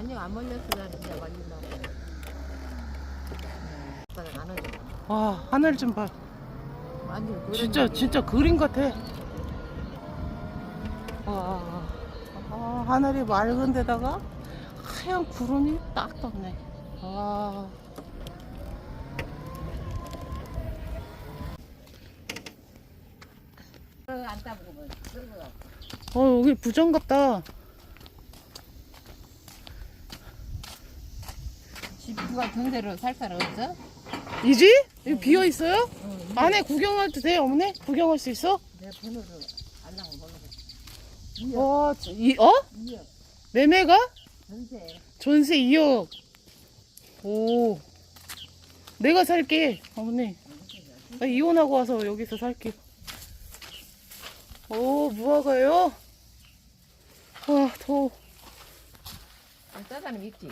아니요 안 걸렸어 나 진짜 걸린다고 오빠는 안 오잖아 와 하늘 좀 봐. 완전 진짜 진짜 그림 같아. 와, 아, 하늘이 맑은 데다가 하얀 구름이 딱 떴네. 와. 거안 따보고 뭐 그런 거 어 여기 부정 같다. 집구가 정대로 살 사람 없어? 이지? 여기 비어 있어요? 안에 구경해도 돼, 어머니? 구경할 수 있어? 내 번호를 안 나고 모르고 와, 저- 이, 어? 이어 매매가? 전세 전세 2억. 오. 내가 살게, 어머니. 나 이혼하고 와서 여기서 살게. 오, 무화과요? 와, 더워. 싸다는 있지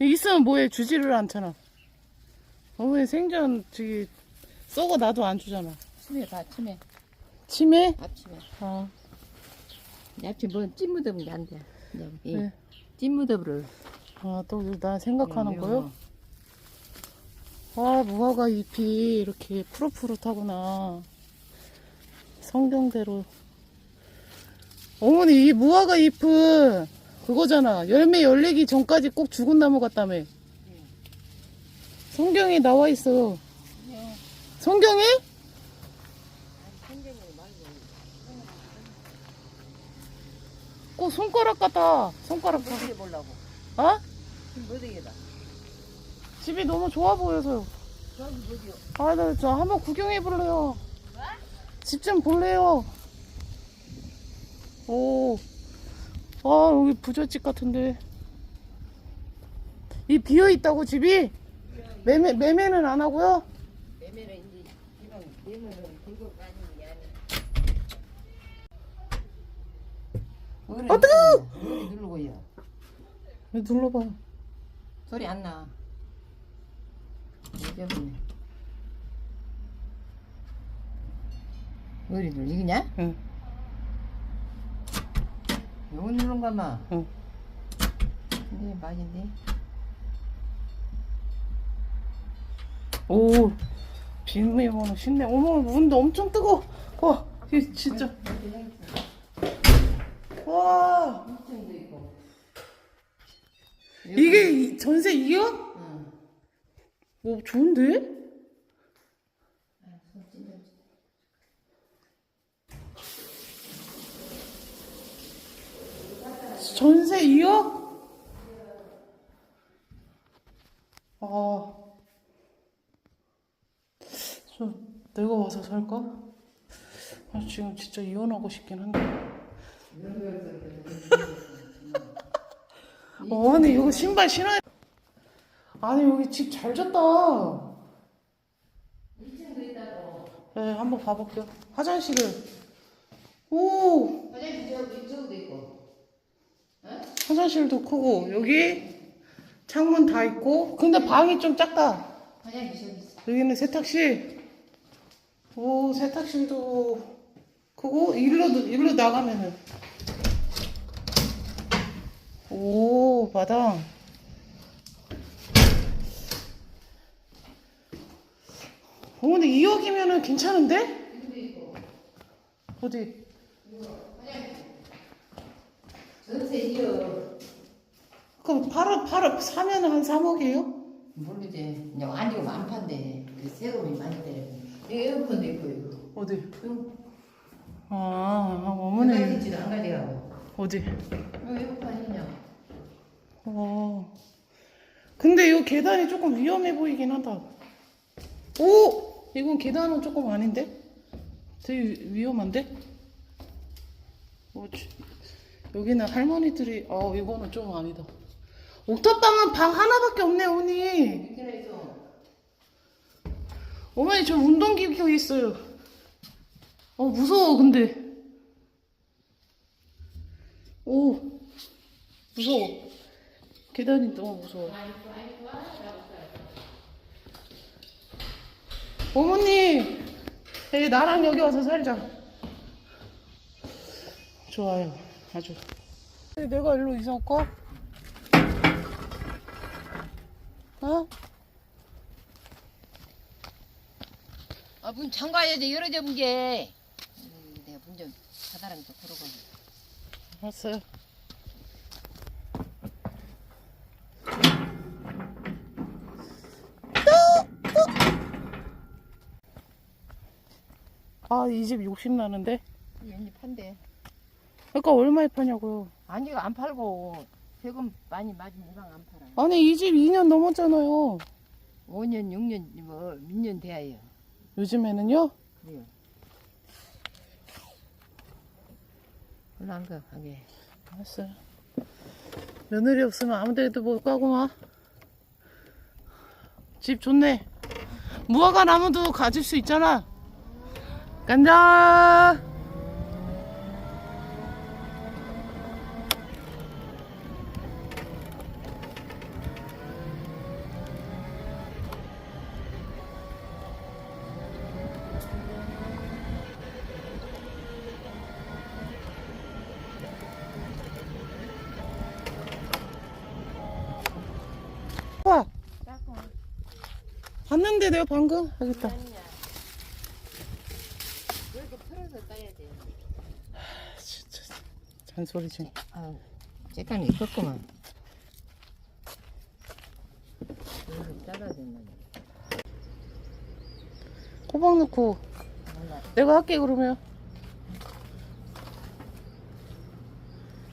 있으면 뭐해, 주지를 않잖아. 어머니 생전 저기 썩어 놔도 안 주잖아. 치매 다 치매 치매? 앞치매 아, 앞치 뭐 찐무덤이 안돼 이 네. 찐무덤을 아, 또 나 생각하는 이런 거요? 아, 무화과 잎이 이렇게 푸릇푸릇하구나. 성경대로. 어머니, 이 무화과 잎은 그거잖아. 열매 열리기 전까지 꼭 죽은 나무 같다며. 성경에 나와 있어. 성경에? 꼭 손가락 같다. 손가락 같다. 어떻게 보려고 어? 어디에다 집이 너무 좋아 보여서요. 저기 어디요 아, 나 저 한번 구경해 볼래요. 집 좀 볼래요. 오, 아 여기 부잣집 같은데. 이 비어 있다고 집이? 매매 매매는 안 하고요? 매매는 이제 이런 매매는 들고 다니는 게아 뜨거! 어디 누르고요 왜 눌러봐. 소리 안 나. 잊어버네. 어디 눌리냐? 응, 요거 누른 거마. 응. 근데 맞은데. 오, 비밀번호 쉽네. 어머, 문도 엄청 뜨거. 와, 이 진짜. 와, 2층도 있고. 이게 이- 전세 2억? 응. 오, 좋은데? 전세 2억? 아, 저 내가 와서 살까? 아, 지금 진짜 이혼하고 싶긴 한데. 어머니 이거 신발 신어야. 아니 여기 집 잘 졌다. 2층도 있다고. 네, 한번 봐볼게요. 화장실을. 오, 화장실 저기 이쪽도 있고. 화장실도 크고 여기 창문 다 있고. 근데 방이 좀 작다. 있어. 여기는 세탁실. 오, 세탁실도 크고 일로 일로 나가면은. 오, 마당. 어머니 2억이면은 괜찮은데? 여기도 있고. 어디? 이어. 그럼 팔아 팔아 사면 한 3억이에요? 모르지. 그냥 아니고 안 판대. 그 세금이 많이. 여기 에어컨도 있고 이거. 어디? 응. 아, 아, 안 어머니 가지 지도 안 가져가고. 어디? 왜 에어컨이냐? 어. 근데 이 계단이 조금 위험해 보이긴 하다. 오! 이건 계단은 조금 아닌데? 되게 위- 위험한데? 어, 지- 여기는 할머니들이, 어, 이거는 좀 아니다. 옥탑방은 방 하나밖에 없네. 인터넷에서 어머니, 저 운동기구 있어요. 어, 무서워, 근데. 오, 무서워. 계단이 너무 무서워. 어머니, 나랑 여기 와서 살자. 좋아요, 아주. 내가 일로 이사 올까? 어? 아, 문 잠가야지 열어줘 문게. 음, 내가 문 좀 사다랑 좀 걸어보니. 알았어요. 아, 이 집 욕심 나는데? 연이 판대. 그러니까 얼마에 파냐고요? 아니 이거 안 팔고 세금 많이 맞으면 이방 안 팔아. 아니, 이 집 2년 넘었잖아요. 5년, 6년 뭐몇년 돼야요. 요즘에는요? 그래요. 올라간 거 하게. 알았어요. 며느리 없으면 아무 데도 못 가구만. 집 좋네. 무화과 나무도 가질 수 있잖아. 간다. 봤는데 내가 방금 알겠다. 이렇게 풀어서 따야 돼. 진짜 잔소리지. 아, 쬐깐이 있었구만. 이렇게 잘라야 된다. 호박 넣고 몰라. 내가 할게 그러면.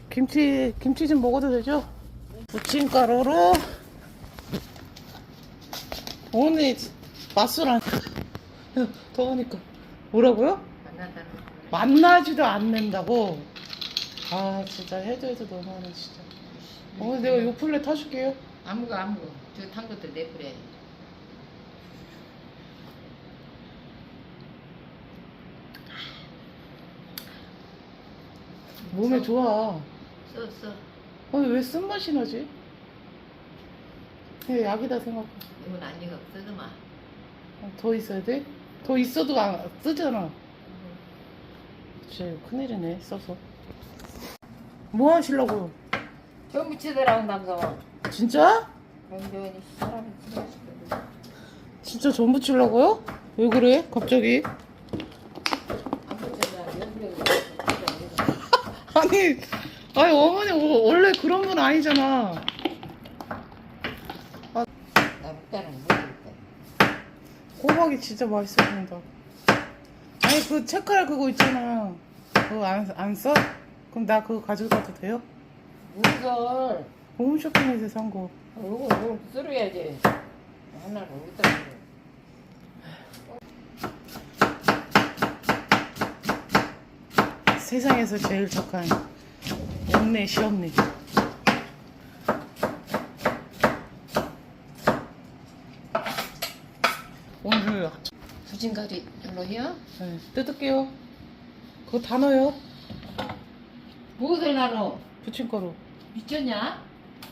김치 김치 좀 먹어도 되죠? 부침가루로 오늘 맛술 안 더우니까 뭐라고요? 만나지도 않는다고. 아 진짜 해도 해도 너무하네 진짜. 오늘 내가 요플레 타줄게요. 아무거 아무거. 저탄 것도 내버려. 몸에 좋아. 써, 써. 아니 왜 쓴맛이 나지? 그냥 약이다 생각해. 이건 아니가 쓰더만. 어, 더 있어야 돼? 더 있어도 안 쓰잖아. 진짜 큰일이네 써서. 뭐 하시려고요? 저 묻히더라고 남성. 진짜? 명조원이 사람이 필요하시거든. 진짜 전 붙이려고요? 왜 그래? 갑자기? 안 붙여서 연병이 아니, 아니 어머니 워- 원래 그런 분 아니잖아. 나 묵다는 모르겠다. 호박이 진짜 맛있어 보인다. 아니 그 체크할 그거 있잖아. 그거 안, 안 써? 그럼 나 그거 가져가도 돼요? 무설. 홈쇼핑에서 산 거. 요거 요거 쓸어야지. 하나를 어디다 쓸어? 세상에서 제일 착한 영내 시엄니. 부진가리 별로 해요? 네, 뜯을게요. 그거 다 넣어요. 무엇을 나눠? 부침가루. 미쳤냐?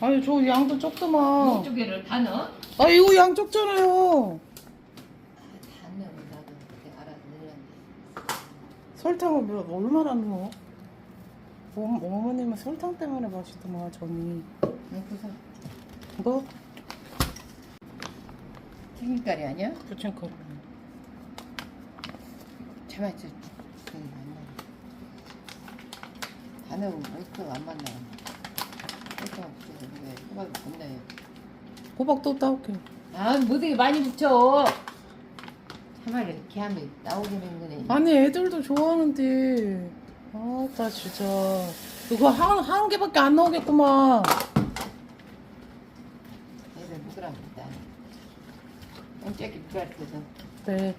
아니 저 양도 적더만. 이쪽에를 다 넣어? 아 이거 양 적잖아요. 다 넣어 나도 내가 알아서 넣는데. 설탕을 몇, 얼마나 넣어? 어, 어머님은 설탕 때문에 맛있더만 전이. 넣고서 너 튀김가리 아니야? 부침가루. 참아 저 저기 넣으면 오스터가 안 만나. 왜 호박이 겁나요? 호박 또 따올게. 아 무더기 많이 붙여. 참말로 이렇게 하면 된 거네. 아니 애들도 좋아하는데. 아, 나 진짜. 이거 한, 한 개밖에 안 나오겠구만. 애들 있다. 깜짝이 불알듯서 네.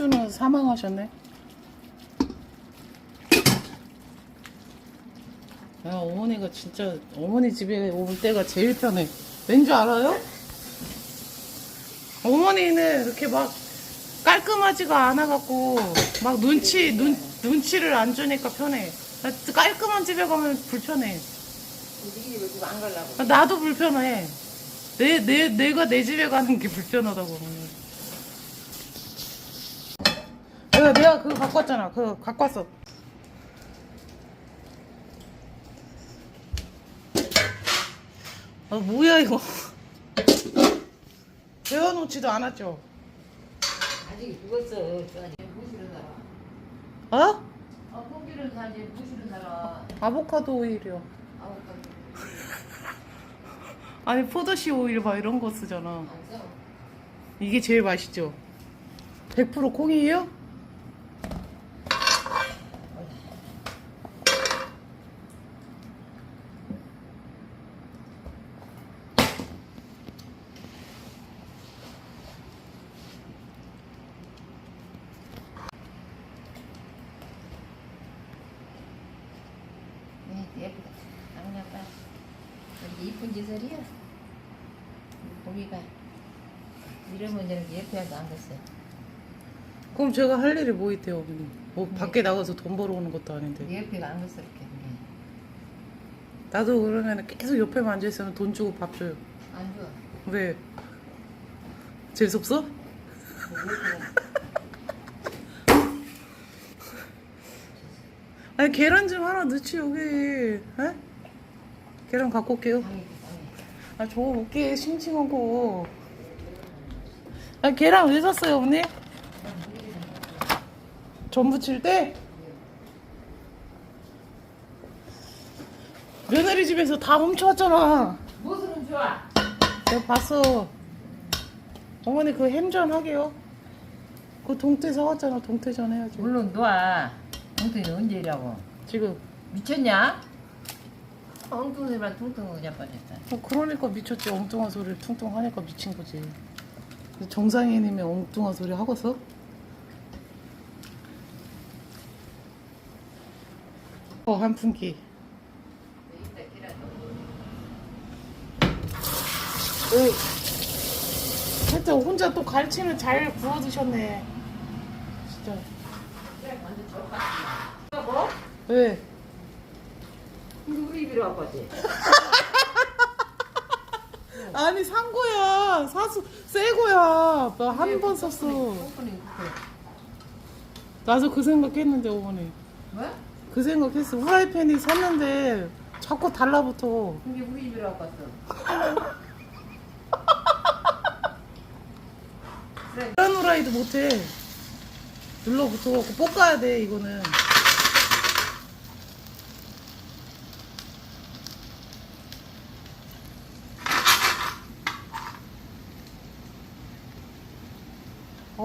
숙주는 사망하셨네. 야, 어머니가 진짜, 어머니 집에 올 때가 제일 편해. 왠지 알아요? 어머니는 이렇게 막 깔끔하지가 않아갖고, 막 눈치, 눈, 눈치를 안 주니까 편해. 나 깔끔한 집에 가면 불편해. 나도 불편해. 내, 내, 내가 내 집에 가는 게 불편하다고. 내가 내가 그거 갖고 왔잖아. 그거 갖고 왔어. 아 뭐야 이거? 데워놓지도 않았죠. 아직 죽었어. 아직 부시는 나라. 어? 아, 고기는 사지 부시는 나라. 아보카도 오일이요. 아웃까지. 아니 포도씨 오일 막 이런 거 쓰잖아. 안 써. 이게 제일 맛있죠. 100% 콩이에요? 네, 예쁘다. 안 예뻐. 짓을이야. 고기가 이러면 이렇게 예뻐야도 안 됐어요. 그럼 제가 할 일이 뭐 있대요, 어머니? 뭐 밖에 나가서 돈 벌어오는 것도 아닌데. 예쁘가 안 됐어 이렇게. 네. 나도 그러면 계속 옆에만 앉아 있으면 돈 주고 밥 줘요. 안 좋아. 왜? 재수 없어? 뭐 예쁘가. 아니 계란 좀 하나 넣지 여기. 에? 계란 갖고 올게요. 아 먹게 싱싱한 거. 아 계란 왜 샀어요 언니? 전 부 칠 때? 며느리 집에서 다 훔쳐왔잖아. 무엇은 좋아? 내가 봤어. 어머니 그 햄전 하게요. 그 동태 사왔잖아. 동태전 해야지. 물론 놔. 엉뚱이 언제라고? 지금. 미쳤냐? 엉뚱이만 퉁퉁 그냥 빠졌다. 어, 그러니까 미쳤지. 엉뚱한 소리를 퉁퉁 하니까 미친 거지. 정상인이면 엉뚱한 소리 하고서? 어, 한 품기. 으. 하여튼 혼자 또 갈치는 잘 구워 드셨네. 진짜. 뭐? 왜? 우리 입으로 왔거지. 아니 산 거야. 사수 새 거야. 나 한 번 썼어. 나도 그 생각했는데 어머니. 뭐? 그 생각했어. 후라이팬이 샀는데 자꾸 달라붙어. 근데 우리 입으로 왔어. 계란 후라이도 못해. 눌러붙어갖고 볶아야 돼 이거는.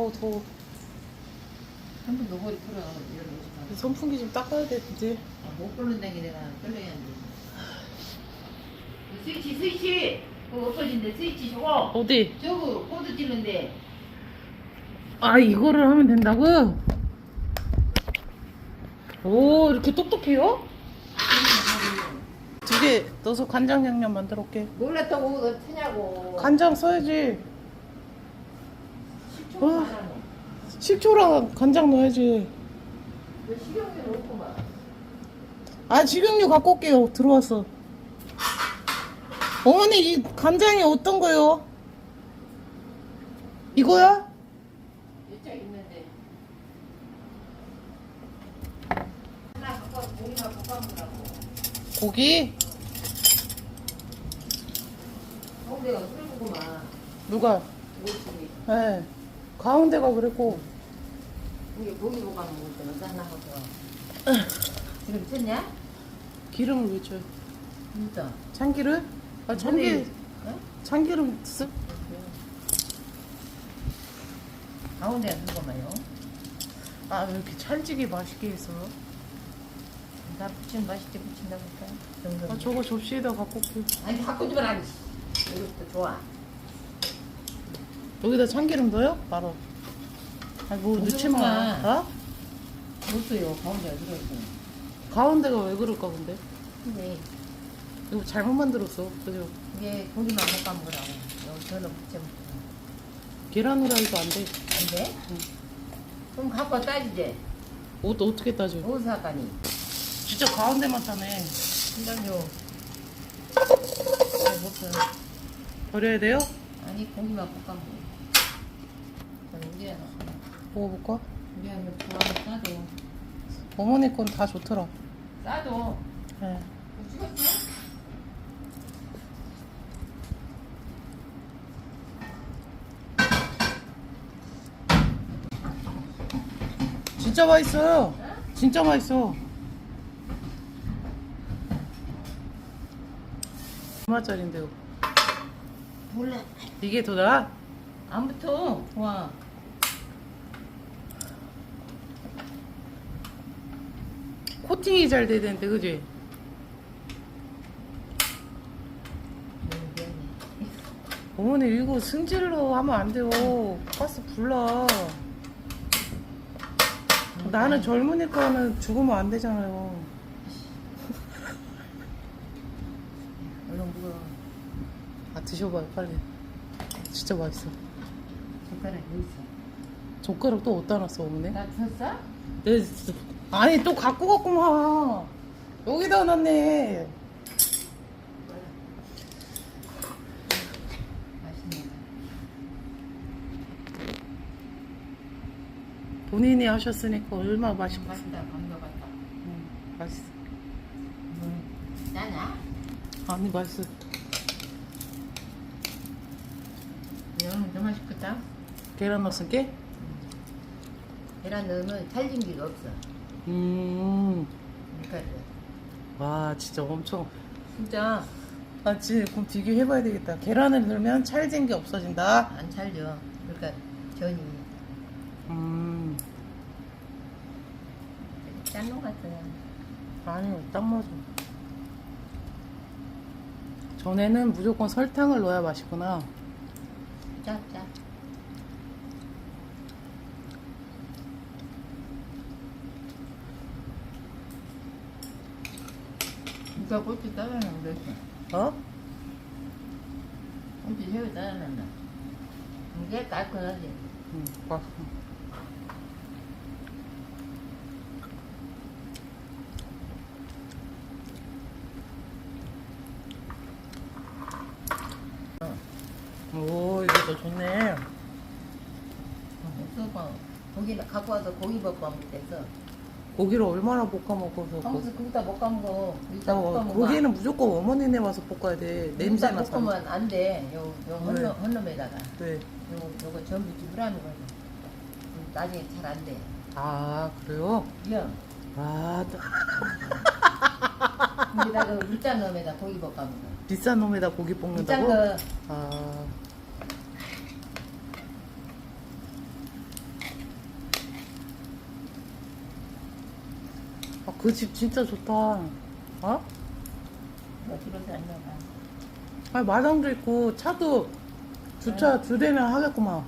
어우 더워. 한번 너머리 풀어. 이런 거 선풍기 좀 닦아야 돼 이제. 아, 못 끓는다니 내가 끓여야지. 그 스위치 스위치 그거 없어진대 스위치 저거 어디? 저거 코드 찌는데 아 이거를 하면 된다고? 오 이렇게 똑똑해요? 두 개 넣어서 간장 양념 만들어 올게 몰랐다고 그거 트냐고 간장 써야지 말하노 식초랑 간장 넣어야지 아 식용유 갖고 올게요 들어왔어 어머니 이 간장이 어떤 거요? 이거야? 고기? 어 내가 술 먹고만 누가? 오십이 네 가운데가 그랬고 이게 고기 볶아먹을 때는 하나 갖고 지금 쳤냐? 기름을 왜 줘요? 진짜 참기름? 아 참기 어? 참기름 쓰? 가운데 한 거만요. 아왜 이렇게 찰지게 맛있게 해서? 나 부치면 맛있게 부친다 볼까? 정도. 아 저거 접시에다 갖고 올게 아니 바꾸지 마라. 이씨. 이것도 좋아. 여기다 참기름 넣어요? 바로 아니 뭐 넣지 마 거야? 어? 못써요 가운데 들어있어. 가운데가 왜 그럴까 근데? 근데 이거 잘못 만들었어 그죠? 이게 고기만 볶아 먹으라고. 여기 저는 부쳐 먹고. 계란 후라이도 안 돼. 안 돼? 응. 그럼 갖고 따지지. 옷 어떻게 따져? 어디서 할까니? 진짜 가운데만 따네. 신당요. 잘 못써. 버려야 돼요? 아니 고기만 볶아 먹어. 우리야. 먹어볼까? 좋아하는 싸도. 어머니 건 다 좋더라. 싸도. 네. 뭐 찍었어? 진짜 맛있어요. 진짜 맛있어. 얼마짜린데요? 몰라. 이게 더 나아? 안 붙어. 와. 코팅이 잘 돼야 되는데, 그지? 어머니 이거 승질로 하면 안 돼요. 가스 불나. 나는 젊으니 까는 죽으면 안 되잖아요. 얼른 물어. 아 드셔봐요 빨리. 진짜 맛있어. 젓가락 여기 있어. 젓가락 또 어디다 놨어 어머니? 나 줬어? 네. 아니 또 갖고 갔구만. 여기다 놨네. 본인이 하셨으니까 얼마나 맛있겠어. 맛있다. 감겨봤다. 음, 맛있어. 음. 짜냐? 아니 맛있어. 이거는 더 맛있겠다. 계란 넣었은 게? 계란 넣으면 찰진기가 없어. 음. 그러니까 와 진짜 엄청. 진짜 아 진짜 그럼 비교해봐야 되겠다. 계란을 넣으면 찰진 게 없어진다. 안 찰져. 그러니까 전이 음. 짠놈 같아. 아니요, 딱 맞아. 전에는 무조건 설탕을 넣어야 맛있구나. 짜, 짜. 누가 따라놓은 거 있어? 어? 고추 새우 따라놨나? 이게 깔끔하지? 응, 맛있어. 오, 더 좋네. 없어봐. 고기 갖고 와서 고기 볶아 먹겠어 고기를 얼마나 볶아 먹어서. 하면서 거기다 볶아 먹어. 고, 이따 볶아 먹어. 고기는 무조건 어머니네 와서 볶아야 돼. 냄새 이따 나서. 볶으면 안 돼. 요, 요 왜? 헌놈, 헌놈에다가. 네. 요거, 요거 전부 거야. 음, 나중에 잘 안 돼. 아, 그래요? 야, 아, 또 거기다가 물짠 놈에다 고기 볶아 먹어. 비싼 놈에다 고기 볶는다고? 거 아. 그 집 진짜 좋다. 어? 뭐 들어서 안 나가. 아, 마당도 있고, 차도 주차 두 대면 하겠구만.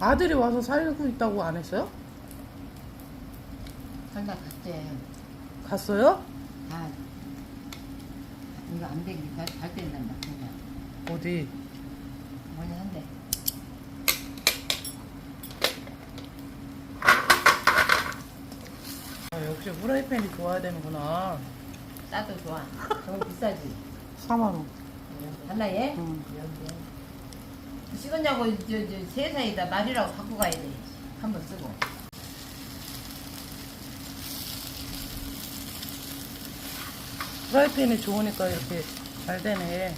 아들이 와서 살고 있다고 안 했어요? 살다 갔지. 갔어요? 다 이거 안 되니까 잘 된단다. 그냥 어디? 뭐냐 한데. 아, 역시 후라이팬이 좋아야 되는구나. 싸도 좋아. 너무 비싸지. 4만원. 달라 얘? 응. 식었냐고 저 저 세상에다 말이라고 갖고 가야 돼. 한 번 쓰고. 프라이팬이 좋으니까 이렇게 잘 되네.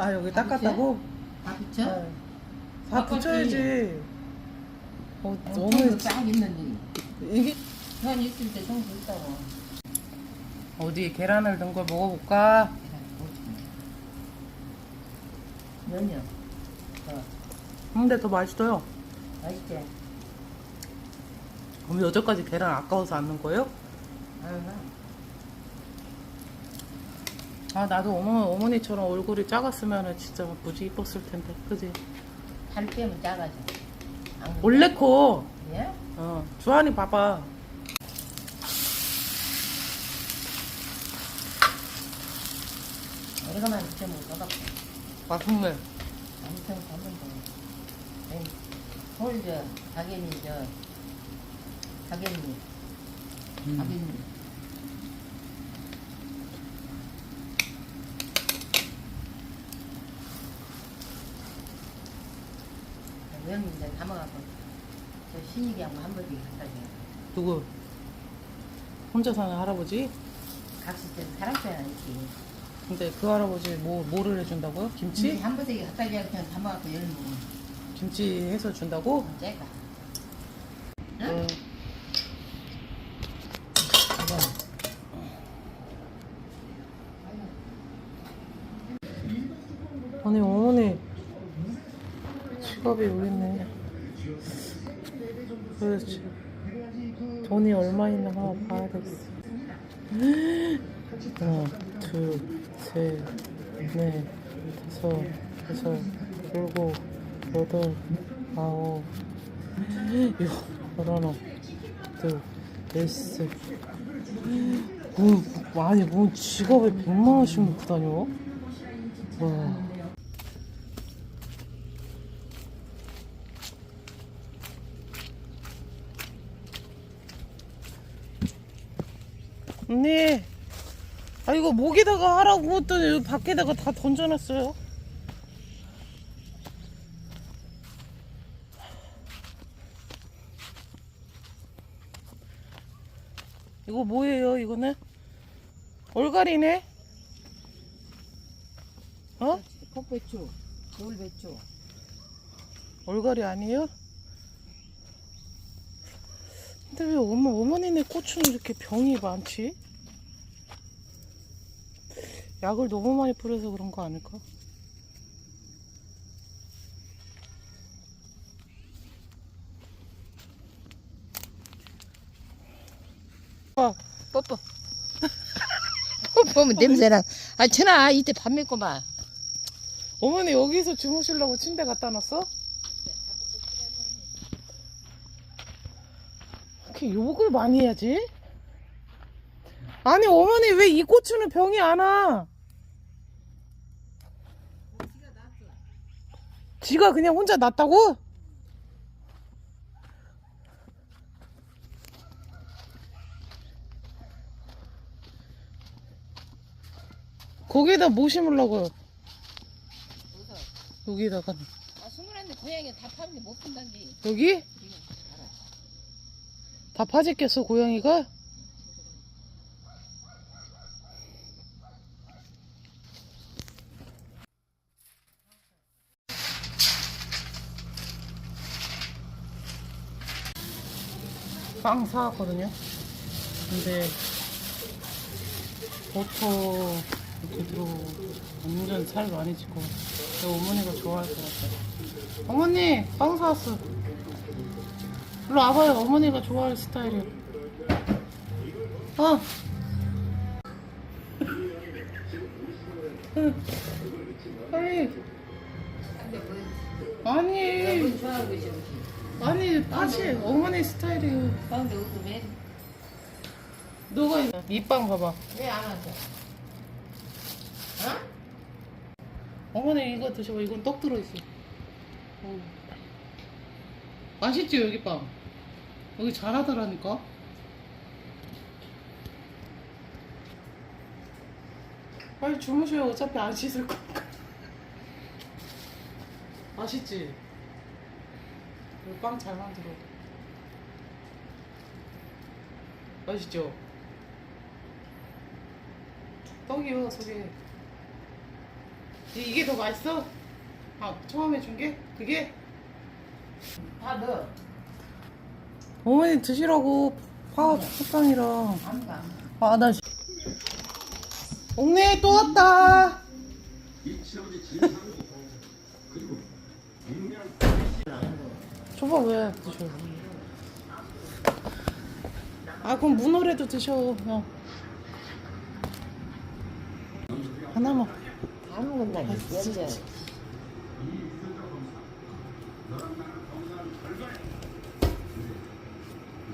아, 여기 다 닦았다고? 다 붙여? 네. 다 닦았지. 붙여야지. 어, 너무 너무, 쫙 있는지. 이게, 현 있을 때 청소 있다고. 어디 계란을 넣은 걸 먹어볼까? 면요. 어, 근데 더 맛있어요. 맛있지? 그럼 여태까지 계란 아까워서 안 넣은 거예요? 아유, 아, 나도 어머, 어머니처럼 얼굴이 작았으면 진짜 무지 이뻤을 텐데. 그지? 살 빼면 작아져. 안 그래? 원래 커. 예? 어, 주한이 봐봐. 오래간만에 붙여 먹어봐. 맛있네. 엄청 가면 돼. 홀저 박연이 저 박연이 음. 박연이. 외형님 이제 담아갖고 저 신이기하고 한 번씩 갖다 줘요. 누구? 혼자 사는 할아버지? 각시점 사람처럼 이렇게. 근데 그 할아버지 뭐 뭐를 해준다고요? 김치? 한 번씩 갖다 줘야 그냥 담아갖고 열먹으 김치 해서 준다고? 째까. 응. 아니 어머니 지갑이 여기 있네. 그렇지. 돈이 얼마 있나 한번 봐야 되겠어. 하나, 둘, 셋, 넷, 다섯, 여섯, 일곱, 여덟, 아홉, 육, 열하나, 둘, 넷셋. 뭐, 아니, 뭐 지갑에 100만 원씩 넣고 다녀? 와. 언니, 아 이거 목에다가 하라고 했더니 밖에다가 다 던져놨어요. 이거 뭐예요? 이거는 얼갈이네. 어? kok배추, 겨울배추. 얼갈이 아니에요? 근데 왜 어머, 어머니네 고추는 이렇게 병이 많지? 약을 너무 많이 뿌려서 그런 거 아닐까? 아, 뽀뽀. 뽀뽀면 냄새나. 아, 천아, 이때 밥 먹고만. 어머니 여기서 주무시려고 침대 갖다 놨어? 이렇게 욕을 많이 해야지? 아니 어머니 왜 이 고추는 병이 안 와? 지가 그냥 혼자 놨다고? 거기에다 뭐 심으려고요? 여기다가 아, 스물한데 고양이 다 파는데 못 푼단지. 여기? 다 파짓겠어 고양이가? 빵 사왔거든요. 근데 버터 이렇게 들어오고 완전 살 많이 찌고 내 어머니가 좋아할 것 같아요. 어머니 빵 사왔어 일로 와봐요. 어머니가 좋아할 스타일이에요. 어. 응. 아니, 아니, 팥이 어머니 스타일이에요. 옷도 왜, 너가 밑빵 봐봐. 왜안 왔어? 어? 어머니 이거 드셔봐. 이건 떡 들어있어. 어. 맛있지 여기 빵. 여기 잘하더라니까. 빨리 주무셔요. 어차피 안 씻을 거니까. 맛있지? 여기 빵잘 만들어. 맛있죠? 떡이요. 이- 이게 더 맛있어? 아 처음에 준 게? 그게? 다 넣어. 어머니 드시라고 파 팥빵이랑 안 가. 아나 옥내 또 왔다 줘봐 왜 드셔 아 그럼 문어라도 드셔 어. 하나만 다 먹는다, 진짜.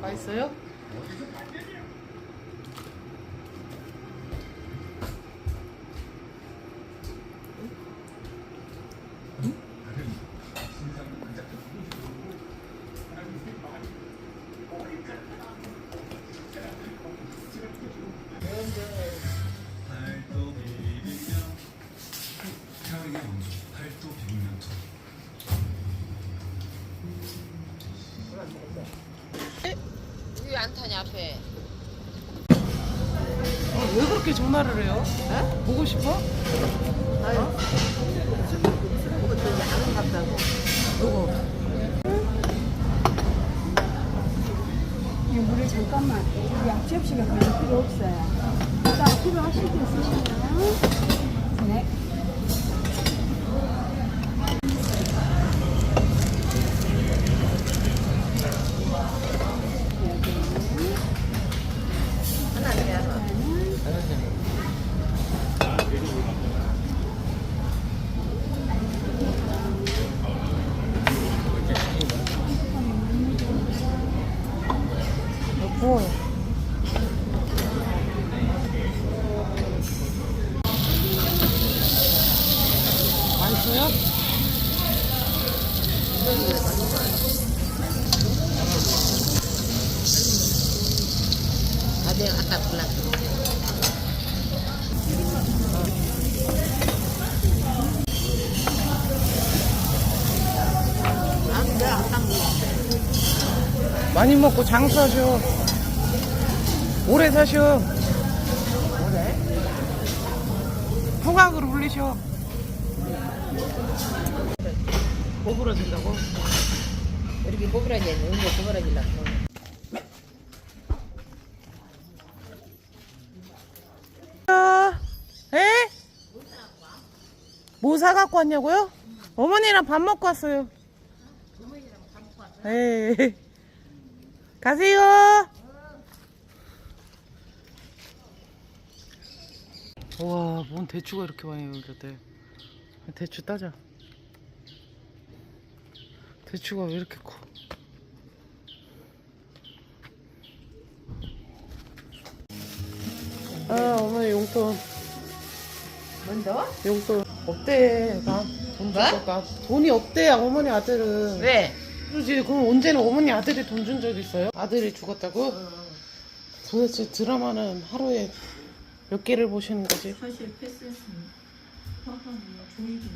맛있어요? 잠깐만 앞치 없이가 그럴 필요 없어요. 딱 필요하실 때 쓰시면 네. 많이 먹고 장사하셔. 오래 사셔. 뭐래? 호각으로 불리셔. 고부러진다고? 이렇게 꼬부라지 했네. 언제 꼬부라질라고. 아, 에? 뭐 사갖고 왔냐고요? 어머니랑 밥 먹고 왔어요. 에 가세요. 와, 뭔 대추가 이렇게 많이 열렸대. 대추 따자. 대추가 왜 이렇게 커? 아, 어머니 용돈. 뭔더? 용돈 없대. 나돈 뭐? 줄까? 돈이 없대, 어머니 아들은. 왜? 그러지. 그럼 언제는 어머니 아들이 돈 준 적 있어요? 아들이 죽었다고? 도대체 드라마는 하루에 몇 개를 보시는 거지? 사실 패스했으면 화가 조이기